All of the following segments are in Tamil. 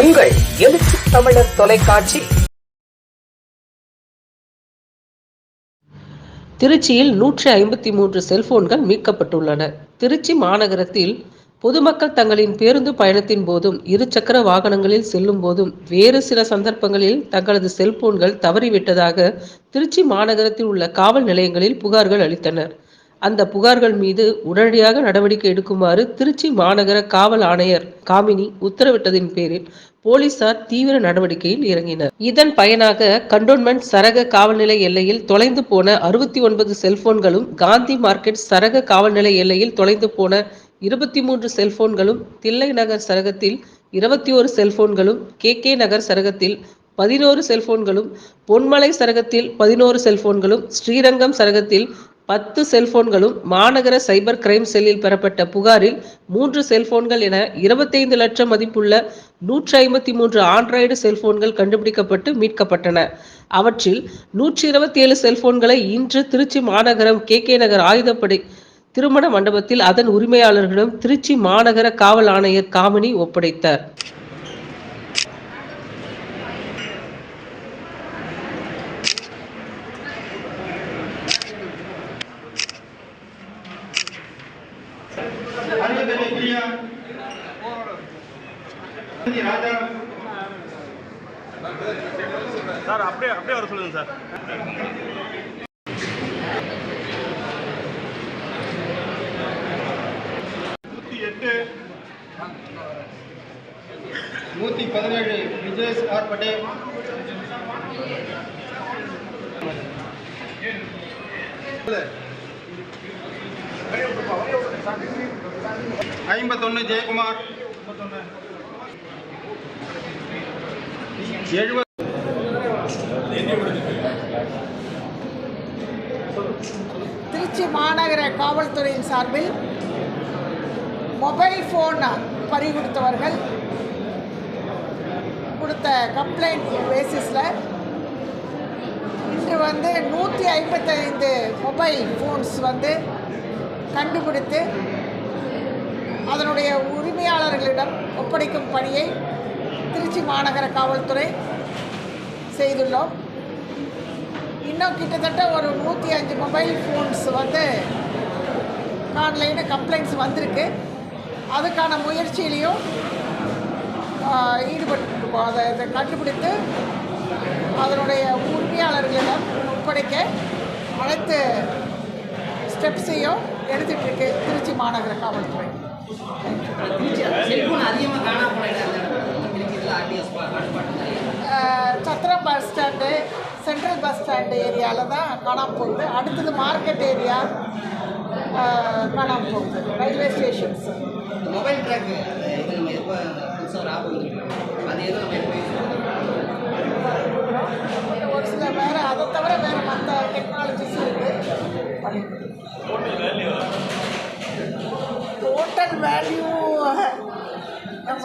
உங்கள் எழுச்சி தமிழர் தொலைக்காட்சி. திருச்சியில் நூற்றி ஐம்பத்தி மூன்று செல்போன்கள் மீட்கப்பட்டுள்ளன. திருச்சி மாநகரத்தில் பொதுமக்கள் தங்களின் பேருந்து பயணத்தின் போதும் இருசக்கர வாகனங்களில் செல்லும் போதும் வேறு சில சந்தர்ப்பங்களில் தங்களது செல்போன்கள் தவறிவிட்டதாக திருச்சி மாநகரத்தில் உள்ள காவல் நிலையங்களில் புகார்கள் அளித்தனர். அந்த புகார்கள் மீது உடனடியாக நடவடிக்கை எடுக்குமாறு திருச்சி மாநகர காவல் ஆணையர் காமினி உத்தரவிட்டதின் பேரில் போலீசார் தீவிர நடவடிக்கையில் இறங்கினர். இதன் பயனாக கண்டோன்மெண்ட் சரக காவல்நிலை எல்லையில் தொலைந்து போன அறுபத்தி ஒன்பது செல்போன்களும் காந்தி மார்க்கெட் சரக காவல்நிலை எல்லையில் தொலைந்து போன இருபத்தி மூன்று செல்போன்களும் தில்லை நகர் சரகத்தில் இருபத்தி ஒரு செல்போன்களும் கே கே நகர் சரகத்தில் பதினோரு செல்போன்களும் பொன்மலை சரகத்தில் பதினோரு செல்போன்களும் ஸ்ரீரங்கம் சரகத்தில் பத்து செல்போன்களும் மாநகர சைபர் கிரைம் செல்லில் பெறப்பட்ட புகாரில் மூன்று செல்போன்கள் என இருபத்தைந்து லட்சம் மதிப்புள்ள நூற்றி ஐம்பத்தி மூன்று ஆண்ட்ராய்டு செல்போன்கள் கண்டுபிடிக்கப்பட்டு மீட்கப்பட்டன. அவற்றில் நூற்றி இருபத்தி ஏழு செல்போன்களை இன்று திருச்சி மாநகரம் கே கே நகர் ஆயுதப்படை திருமண மண்டபத்தில் அதன் உரிமையாளர்களிடம் திருச்சி மாநகர காவல் ஆணையர் காமினி ஒப்படைத்தார். சார் அப்படியே அப்படியே வர சொல்லுங்க சார். நூற்றி எட்டு. நூற்றி பதினேழு விஜேஷ் ஆர் பட்டேல். ஐம்பத்தொன்று ஜெயக்குமார். எழுபது திருச்சி மாநகர காவல்துறையின் சார்பில் மொபைல் ஃபோன் பறிகொடுத்தவர்கள் கொடுத்த கம்ப்ளைண்ட் பேசிஸில் இன்று வந்து நூற்றி ஐம்பத்தைந்து மொபைல் ஃபோன்ஸ் வந்து கண்டுபிடித்து அதனுடைய உரிமையாளர்களிடம் ஒப்படைக்கும் பணியை திருச்சி மாநகர காவல்துறை செய்துள்ளோம். இன்னும் கிட்டத்தட்ட ஒரு நூற்றி அஞ்சு மொபைல் ஃபோன்ஸ் வந்து ஆன்லைனு கம்ப்ளைண்ட்ஸ் வந்திருக்கு. அதுக்கான முயற்சியிலையும் ஆஹ், ஈடுபட்டுருக்கோம் அதை இதை கண்டுபிடித்து அதனுடைய உரிமையாளர்களிடம் ஒப்படைக்க அனைத்து ஸ்டெப்ஸையும் எடுத்துகிட்டு இருக்கு திருச்சி மாநகர காவல்துறை. Chathiram bus stand central bus stand ஏரியாவில் தான் காணாமல் போகுது. அடுத்தது மார்க்கெட் ஏரியா காணாமல் போகுது. ரயில்வே ஸ்டேஷன்ஸ் மொபைல் ட்ராக் இது நம்ம எப்போ புதுசாக ஒரு ஆப் அது எதுவும் நம்ம எப்போ ஒரு சில வேறு அதை தவிர வேறு மற்ற டெக்னாலஜிஸ் இருக்குது டோட்டல் வேல்யூ நம்ம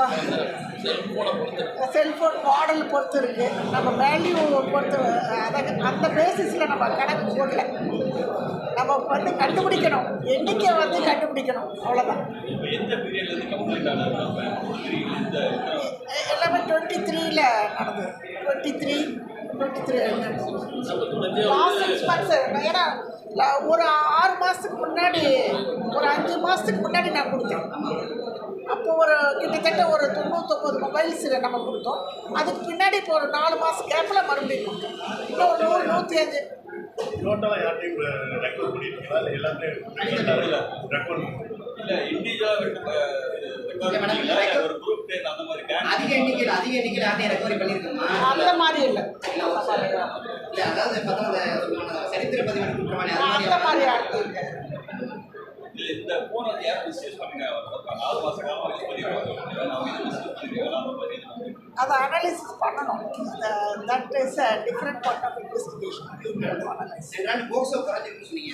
செல்ஃபோன் மாடல் பொறுத்து இருக்கு நம்ம வேல்யூ பொறுத்து அதை அந்த பேசிஸில் நம்ம கணக்கு போடல. நம்ம வந்து கண்டுபிடிக்கணும். எண்ணிக்கை வந்து கண்டுபிடிக்கணும். அவ்வளோதான் எல்லாமே டுவெண்ட்டி த்ரீல நடந்தது. Twenty three twenty three last six months ஏன்னா ஒரு ஆறு மாதத்துக்கு முன்னாடி ஒரு அஞ்சு மாதத்துக்கு முன்னாடி நான் கொடுத்தேன். அப்போ ஒரு கிட்டத்தட்ட ஒரு தொண்ணூத்தொம்பது மொபைல்ஸ் நம்ம கொடுத்தோம். அதுக்கு பின்னாடி இப்போ ஒரு நாலு மாதம் கேப்பில் மறுபடியும் கொடுத்தோம். இன்னும் ஒரு நூறு நூற்றி அஞ்சு. டோட்டலாக யார்ட்டையும் ரெக்கார்ட் பண்ணியிருக்கீங்களா இல்லை எல்லாத்தையும் ரெக்கார்ட் இல்லை இண்டிவிஜுவலாக ஒரு குரூப் டென் அந்த மாதிரி அதிக எண்ணிக்கையில் அதிக எண்ணிக்கையில் யார்ட்டையும் ரெக்கவரி பண்ணியிருக்கோமா அந்த மாதிரி இல்லை. அதாவது பார்த்தா அந்த சொல்லுவாங்க, சரித்திர பதிவு குற்றவாளி அது அந்த மாதிரி ஆட்கள் இந்த ஃபோனை யார் மிஸ்யூஸ் பண்ணுங்க நாலு மாத காலமாக யூஸ் இதை மிஸ்யூஸ் அந்த அதை அனாலிசிஸ் பண்ணணும் that is a different part of investigation ரெண்டு போக்சோ குறைஞ்சிருக்கு சொன்னீங்க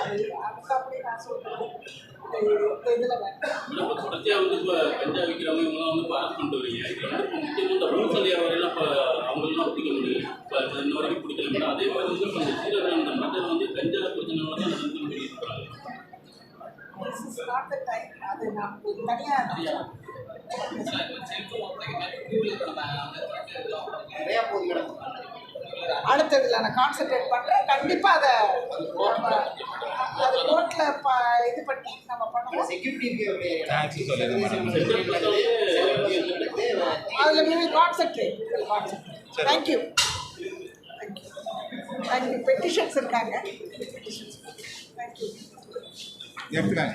அது எவ்வளோ அப்படி நான் சொல்கிறேன் இதில் தொடர்ச்சியாக வந்து இப்போ கஞ்சா விற்கிறவங்க இவங்களாம் வந்து இப்போ அரசு பண்ணிட்டு வரீங்க இதில் வந்து இப்போ முக்கியமாக இந்த ஹோல்சேல் வியாபாரம் இப்போ அவங்களெல்லாம் பிடிக்க முடியும் இப்போ இன்ன வரைக்கும் பிடிக்கல அதே மாதிரி வந்து இப்போ இந்த மட்டன் வந்து கஞ்சா நிறையா மேடம் அடுத்ததுல நான் கான்சென்ட்ரேட் பண்ணுறேன் கண்டிப்பாக அதை அது கோர்ட்டில் ப இது பண்ணி நம்ம பண்ணுவோம் அதில் we will concentrate thank you thank you thank you petitions இருக்காங்க. தேங்க்யூ எடுத்துக்காங்க.